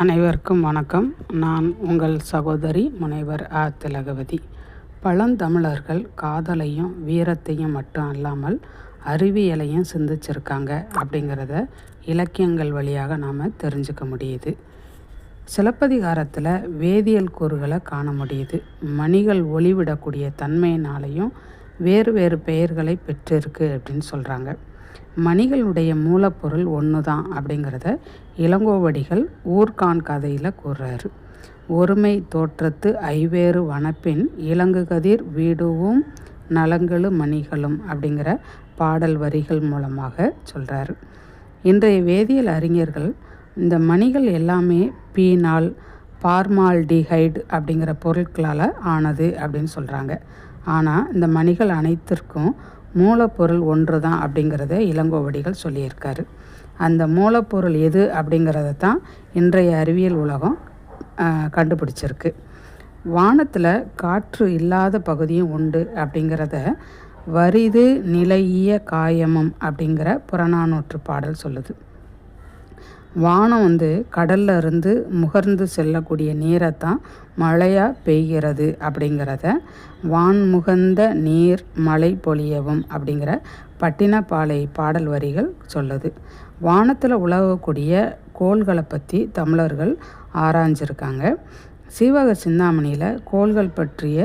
அனைவருக்கும் வணக்கம். நான் உங்கள் சகோதரி முனைவர் ஆ திலகவதி. பழந்தமிழர்கள் காதலையும் வீரத்தையும் மட்டும் அல்லாமல் அறிவியலையும் சிந்திச்சிருக்காங்க அப்படிங்கிறத இலக்கியங்கள் வழியாக நாம் தெரிஞ்சுக்க முடியுது. சிலப்பதிகாரத்தில் வேதியியல் கூறுகளை காண முடியுது. மணிகள் ஒளிவிடக்கூடிய தன்மையினாலையும் வேறு வேறு பெயர்களை பெற்றிருக்கு அப்படின்னு சொல்கிறாங்க மணிகளுடைய மூலப்பொருள் ஒன்று தான் அப்படிங்கிறத இளங்கோவடிகள் ஊர்கான் கதையில் கூறுறாரு. ஒருமை தோற்றத்து ஐவேறு வனப்பின் இலங்கு கதிர் வீடுவும் நலங்களு மணிகளும் அப்படிங்கிற பாடல் வரிகள் மூலமாக சொல்கிறாரு இன்றைய வேதியியல் அறிஞர்கள் இந்த மணிகள் எல்லாமே பீனால் பார்மால்டிஹைடு அப்படிங்கிற பொருட்களால் ஆனது அப்படின்னு சொல்கிறாங்க ஆனால் இந்த மணிகள் அனைத்திற்கும் மூலப்பொருள் ஒன்று தான் அப்படிங்கிறத இளங்கோவடிகள் சொல்லியிருக்காரு. அந்த மூலப்பொருள் எது அப்படிங்கிறத தான் இன்றைய அறிவியல் உலகம் கண்டுபிடிச்சிருக்கு. வானத்தில் காற்று இல்லாத பகுதியும் உண்டு அப்படிங்கிறத வரிது நிலையிய காயமம் அப்படிங்கிற புறநானூற்று பாடல் சொல்லுது. வானம் வந்து கடல்ல இருந்து முகர்ந்து செல்லக்கூடிய நீரை தான் மழையாக பெய்கிறது அப்படிங்கிறத வான் முகந்த நீர் மழை பொழியவும் அப்படிங்கிற பட்டினப்பாலை பாடல் வரிகள் சொல்லுது. வானத்தில் உலகக்கூடிய கோள்களை பற்றி தமிழர்கள் ஆராய்ஞ்சிருக்காங்க. சீவக சிந்தாமணியில் கோள்கள் பற்றிய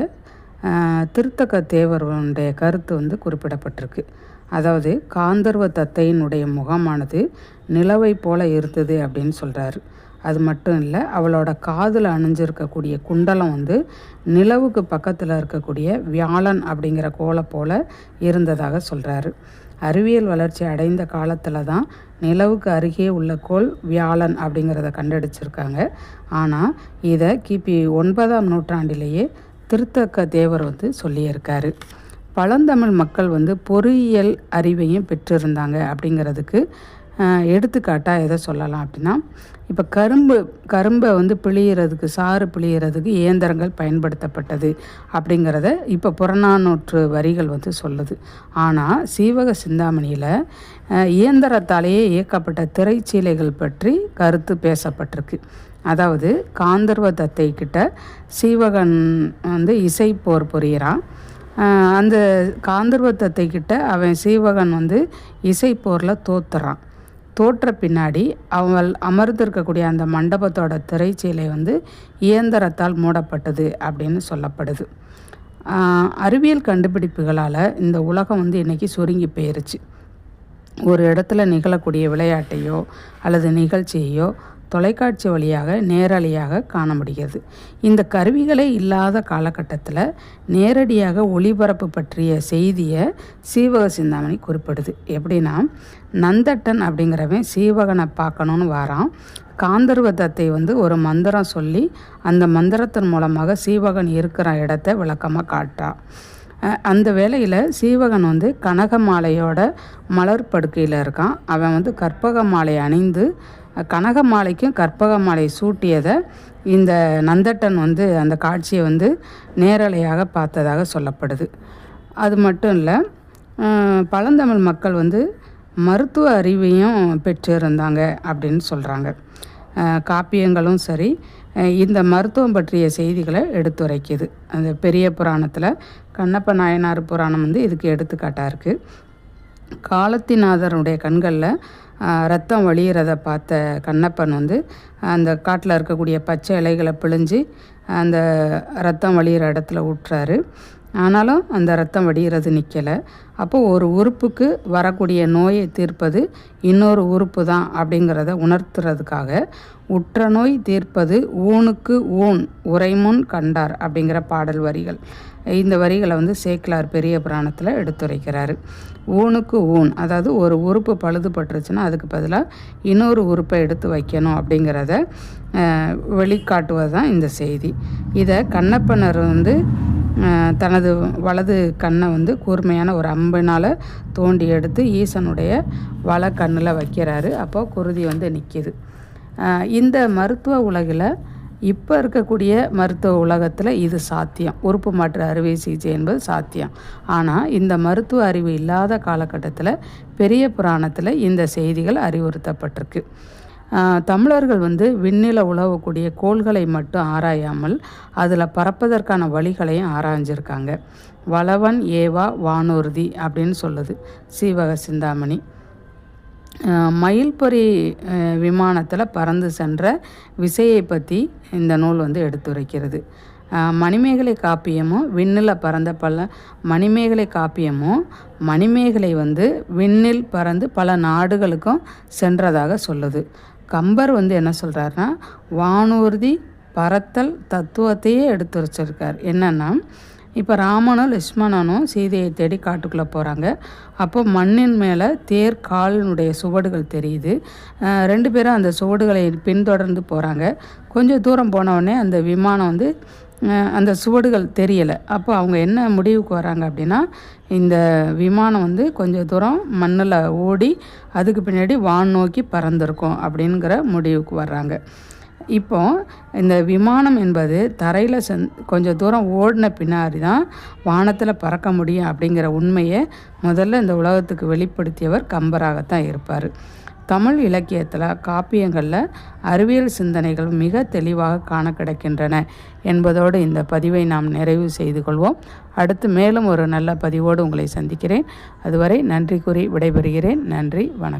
திருத்தக்க தேவருடைய கருத்து வந்து குறிப்பிடப்பட்டிருக்கு. அதாவது காந்தர்வ தத்தையினுடைய முகமானது நிலவை போல இருந்தது அப்படின்னு சொல்கிறாரு அது மட்டும் இல்லை அவளோட காதில் அணிஞ்சிருக்கக்கூடிய குண்டலம் வந்து நிலவுக்கு பக்கத்தில் இருக்கக்கூடிய வியாழன் அப்படிங்கிற கோலை போல இருந்ததாக சொல்கிறாரு அறிவியல் வளர்ச்சி அடைந்த காலத்தில் தான் நிலவுக்கு அருகே உள்ள கோள் வியாழன் அப்படிங்கிறத கண்டுபிடிச்சிருக்காங்க ஆனால் இதை கிபி ஒன்பதாம் நூற்றாண்டிலேயே திருத்தக்க தேவர் வந்து சொல்லியிருக்காரு. பழந்தமிழ் மக்கள் வந்து பொறியியல் அறிவையும் பெற்றிருந்தாங்க அப்படிங்கிறதுக்கு எடுத்துக்காட்டாக எதை சொல்லலாம் அப்படின்னா இப்போ கரும்பு கரும்பை வந்து பிழியறதுக்கு சாறு பிழியறதுக்கு இயந்திரங்கள் பயன்படுத்தப்பட்டது அப்படிங்கிறத இப்போ புறநானூற்று வரிகள் வந்து சொல்லுது. ஆனால் சீவக சிந்தாமணியில் இயந்திரத்தாலேயே இயக்கப்பட்ட திரைச்சீலைகள் பற்றி கருத்து பேசப்பட்டிருக்கு. அதாவது காந்தர்வ தத்தை கிட்ட சீவகன் வந்து இசை போர் புரிகிறான் அந்த காந்தர்வத்தத்தை கிட்ட அவன் சீவகன் வந்து இசைப்போரில் தோத்துறான். தோற்ற பின்னாடி அவள் அமர்ந்திருக்கக்கூடிய அந்த மண்டபத்தோட திரைச்சீலை வந்து இயந்திரத்தால் மூடப்பட்டது அப்படின்னு சொல்லப்படுது. அறிவியல் கண்டுபிடிப்புகளால் இந்த உலகம் வந்து இன்றைக்கி சுருங்கி போயிருச்சு. ஒரு இடத்துல நிகழக்கூடிய விளையாட்டையோ அல்லது நிகழ்ச்சியையோ தொலைக்காட்சி வழியாக நேரலையாக காண முடிகிறது இந்த கருவிகளே இல்லாத காலகட்டத்தில் நேரடியாக ஒளிபரப்பு பற்றிய செய்தியை சீவக சிந்தாமணி குறிப்பிடுது. எப்படின்னா நந்தட்டன் அப்படிங்கிறவன் சீவகனை பார்க்கணுன்னு வாரான். காந்தர்வ தத்தை வந்து ஒரு மந்திரம் சொல்லி அந்த மந்திரத்தின் மூலமாக சீவகன் இருக்கிற இடத்த விளக்கமாக காட்டான் அந்த வேளையில் சீவகன் வந்து கனக மாலையோட மலர் படுக்கையில் இருக்கான். அவன் வந்து கற்பக மாலை அணிந்து கனக மாலைக்கும் கற்பக மாலை சூட்டியதை இந்த நந்தட்டன் வந்து அந்த காட்சியை வந்து நேரலையாக பார்த்ததாக சொல்லப்படுது. அது மட்டும் இல்லை பழந்தமிழ் மக்கள் வந்து மருத்துவ அறிவையும் பெற்றிருந்தாங்க அப்படின்னு சொல்கிறாங்க காப்பியங்களும் சரி இந்த மருத்துவம் பற்றிய செய்திகளை எடுத்துரைக்குது. அந்த பெரிய புராணத்தில் கண்ணப்ப நாயனார் புராணம் வந்து இதுக்கு எடுத்துக்காட்டாக இருக்குது காலத்திநாதனுடைய கண்களில் ரத்தம் வழியிறத பார்த்த கண்ணப்பன் வந்து அந்த காட்டில் இருக்கக்கூடிய பச்சை இலைகளை பிழிஞ்சு அந்த ரத்தம் வழியிற இடத்துல ஊட்டுறாரு. ஆனாலும் அந்த ரத்தம் வடிகிறது நிற்கலை அப்போது ஒரு உறுப்புக்கு வரக்கூடிய நோயை தீர்ப்பது இன்னொரு உறுப்பு தான் அப்படிங்கிறத உணர்த்துறதுக்காக உற்ற நோய் தீர்ப்பது ஊனுக்கு ஊன் உரைமுன் கண்டார் அப்படிங்கிற பாடல் வரிகள். இந்த வரிகளை வந்து சேக்கிலார் பெரிய புராணத்தில் எடுத்துரைக்கிறாரு. ஊனுக்கு ஊன் அதாவது ஒரு உறுப்பு பழுதுபட்டுருச்சுன்னா அதுக்கு பதிலாக இன்னொரு உறுப்பை எடுத்து வைக்கணும் அப்படிங்கிறத வெளிக்காட்டுவது தான் இந்த செய்தி. இதை கண்ணப்பனர் வந்து தனது வலது கண்ணை வந்து கூர்மையான ஒரு அம்பினால் தோண்டி எடுத்து ஈசனுடைய வல கண்ணில் வைக்கிறாரு. அப்போ குருதி வந்து நிற்கிது இந்த மருத்துவ உலகில் இப்போ இருக்கக்கூடிய மருத்துவ உலகத்தில் இது சாத்தியம். உறுப்பு மாற்று அறுவை சிகிச்சை என்பது சாத்தியம். ஆனால் இந்த மருத்துவ அறிவு இல்லாத காலகட்டத்தில் பெரிய புராணத்தில் இந்த செய்திகள் அறிவுறுத்தப்பட்டிருக்கு. தமிழர்கள் வந்து விண்ணில் உழவக்கூடிய கோள்களை மட்டும் ஆராயாமல் அதில் பறப்பதற்கான வழிகளையும் ஆராய்ஞ்சிருக்காங்க. வளவன் ஏவா வானூர்தி அப்படின்னு சொல்லுது சீவக சிந்தாமணி. மயில்பொறி விமானத்தில் பறந்து சென்ற விசையை பற்றி இந்த நூல் வந்து எடுத்துரைக்கிறது. மணிமேகலை காப்பியமும் விண்ணில் பறந்த பல மணிமேகலை காப்பியமும் மணிமேகலை வந்து விண்ணில் பறந்து பல நாடுகளுக்கும் சென்றதாக சொல்லுது. கம்பர் வந்து என்ன சொல்கிறாருன்னா வானூர்தி பறத்தல் தத்துவத்தையே எடுத்து வச்சிருக்கார். என்னென்னா இப்போ ராமனும் லக்ஷ்மணனும் சீதையை தேடி காட்டுக்குள்ளே போகிறாங்க அப்போ மண்ணின் மேலே தேர் காலினுடைய சுவடுகள் தெரியுது. ரெண்டு பேரும் அந்த சுவடுகளை பின்தொடர்ந்து போகிறாங்க கொஞ்சம் தூரம் போனவுடனே அந்த விமானம் வந்து அந்த சுவடுகள் தெரியலை. அப்போ அவங்க என்ன முடிவுக்கு வராங்க அப்படின்னா இந்த விமானம் வந்து கொஞ்சம் தூரம் மண்ணில் ஓடி அதுக்கு பின்னாடி வான் நோக்கி பறந்துருக்கும் அப்படிங்கிற முடிவுக்கு வர்றாங்க. இப்போ இந்த விமானம் என்பது தரையில் சென் கொஞ்சம் தூரம் ஓடின பின்னாடி தான் வானத்தில் பறக்க முடியும் அப்படிங்கிற உண்மையை முதல்ல இந்த உலகத்துக்கு வெளிப்படுத்தியவர் கம்பராகத்தான் இருப்பார். தமிழ் இலக்கியத்தில் காப்பியங்களில் அறிவியல் சிந்தனைகள் மிக தெளிவாக காண கிடைக்கின்றன என்பதோடு இந்த பதிவை நாம் நிறைவு செய்து கொள்வோம். அடுத்து மேலும் ஒரு நல்ல பதிவோடு உங்களை சந்திக்கிறேன். அதுவரை நன்றி கூறி விடைபெறுகிறேன். நன்றி வணக்கம்.